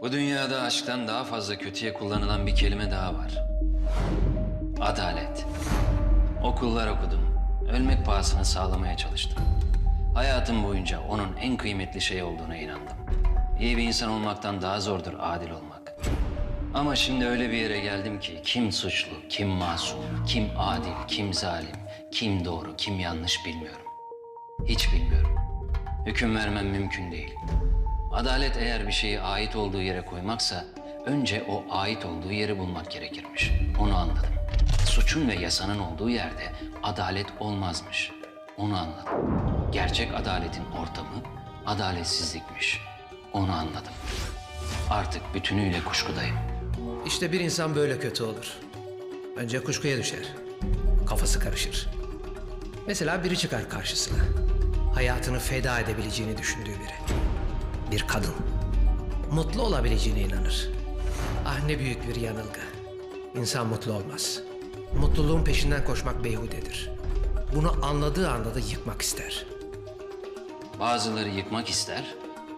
Bu dünyada aşktan daha fazla kötüye kullanılan bir kelime daha var. Adalet. Okullar okudum. Ölmek pahasına sağlamaya çalıştım. Hayatım boyunca onun en kıymetli şey olduğuna inandım. İyi bir insan olmaktan daha zordur adil olmak. Ama şimdi öyle bir yere geldim ki kim suçlu, kim masum, kim adil, kim zalim, kim doğru, kim yanlış bilmiyorum. Hiç bilmiyorum. Hüküm vermem mümkün değil. Adalet eğer bir şeyi ait olduğu yere koymaksa önce o ait olduğu yeri bulmak gerekirmiş. Onu anladım. Suçun ve yasanın olduğu yerde adalet olmazmış. Onu anladım. Gerçek adaletin ortamı adaletsizlikmiş. Onu anladım. Artık bütünüyle kuşkudayım. İşte bir insan böyle kötü olur. Önce kuşkuya düşer. Kafası karışır. Mesela biri çıkar karşısına. Hayatını feda edebileceğini düşündüğü biri. Bir kadın. Mutlu olabileceğine inanır. Ah ne büyük bir yanılgı. İnsan mutlu olmaz. Mutluluğun peşinden koşmak beyhudedir. Bunu anladığı anda da yıkmak ister. Bazıları yıkmak ister,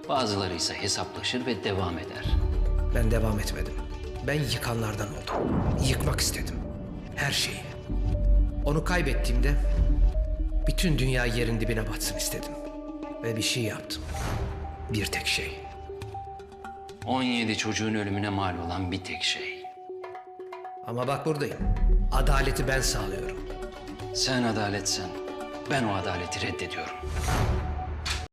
bazıları ise hesaplaşır ve devam eder. Ben devam etmedim. Ben yıkanlardan oldum. Yıkmak istedim. Her şeyi. Onu kaybettiğimde bütün dünya yerin dibine batsın istedim. Ve bir şey yaptım. Bir tek şey. 17 çocuğun ölümüne mal olan bir tek şey. Ama bak buradayım. Adaleti ben sağlıyorum. Sen adaletsen ben o adaleti reddediyorum.